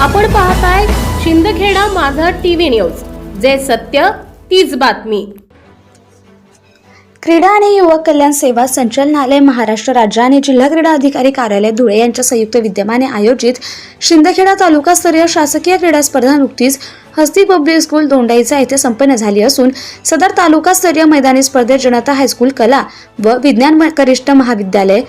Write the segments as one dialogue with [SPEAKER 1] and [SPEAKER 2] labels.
[SPEAKER 1] आपण पाहताय शिंदखेडा माझा टीव्ही न्यूज. जे सत्य तीच बातमी.
[SPEAKER 2] क्रीडा आणि युवक कल्याण सेवा संचालनालय महाराष्ट्र राज्य आणि जिल्हा क्रीडा अधिकारी कार्यालय धुळे यांच्या संयुक्त विद्यमाने आयोजित शिंदखेडा तालुकास्तरीय शासकीय क्रीडा स्पर्धा नुकतीच हस्ती पब्लिक स्कूल दोंडाईचा येथे संपन्न झाली असून सदर तालुकास्तरीय मैदानी स्पर्धेत जनता हायस्कूल कला व विज्ञान कनिष्ठ महाविद्यालय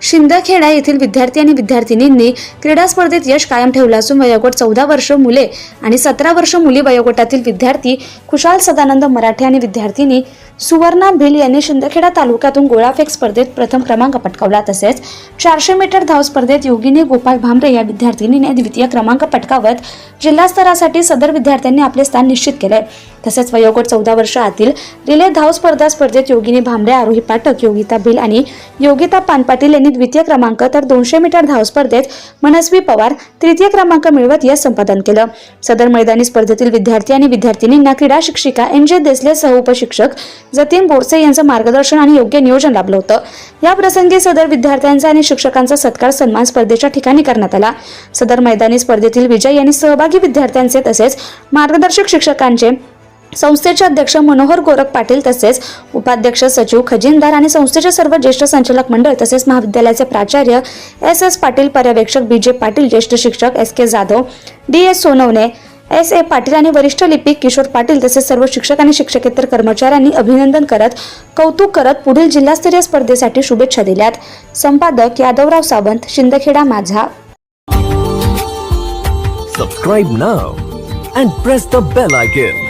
[SPEAKER 2] शिंदखेडा येथील विद्यार्थी आणि विद्यार्थिनींनी क्रीडा स्पर्धेत यश कायम ठेवलं असून वयोगट चौदा वर्ष मुले आणि सतरा वर्ष मुली वयोगटातील विद्यार्थी खुशाल सदानंद मराठे आणि विद्यार्थिनी सुवर्णा भिल यांनी शिंदखेडा तालुक्यातून गोळाफेक स्पर्धेत प्रथम क्रमांक पटकावला. तसेच चारशे मीटर धाव स्पर्धेत योगिनी गोपाळ भांबरे या विद्यार्थिनीने द्वितीय क्रमांक पटकावत जिल्हास्तरासाठी सदर विद्यार्थ्यांनी आपले स्थान निश्चित केले. तसेच वयोगट चौदा वर्ष आतील रिले धाव स्पर्धा स्पर्धेत योगिनी भांबरे आरोही पाठक योगिता भिल आणि योगिता पानपाटील यांनी द्वितीय क्रमांक तर दोनशे मीटर धाव स्पर्धेत मनस्वी पवार तृतीय क्रमांक मिळवत यश संपादन केलं. सदर मैदानी स्पर्धेतील विद्यार्थी आणि विद्यार्थिनींना क्रीडा शिक्षिका एन जे देसले सहउपशिक्षक जतीन बोरसे यांचं मार्गदर्शन आणि योग्य नियोजन लाभलं होतं. या प्रसंगी सदर विद्यार्थ्यांचा आणि शिक्षकांचा सत्कार सन्मान स्पर्धेच्या ठिकाणी करण्यात आला. सदर मैदानी स्पर्धेतील विजय आणि सहभागी विद्यार्थ्यांचे तसेच मार्गदर्शक शिक्षकांचे संस्थेचे अध्यक्ष मनोहर गोरख पाटील तसेच उपाध्यक्ष सचिव खजिनदार आणि संस्थेचे सर्व ज्येष्ठ संचालक मंडळ तसेच महाविद्यालयाचे प्राचार्य एस एस पाटील पर्यवेक्षक बी जे पाटील ज्येष्ठ शिक्षक S K Jadhav D S Sonawane S A Patil आणि वरिष्ठ लिपिक किशोर पाटील तसेच सर्व शिक्षक आणि शिक्षकेतर कर्मचाऱ्यांनी अभिनंदन करत कौतुक करत पुढील जिल्हास्तरीय स्पर्धेसाठी शुभेच्छा दिल्यात संपादक Yadavrao Sawant Shindkheda Majha
[SPEAKER 3] subscribe now and press the bell icon.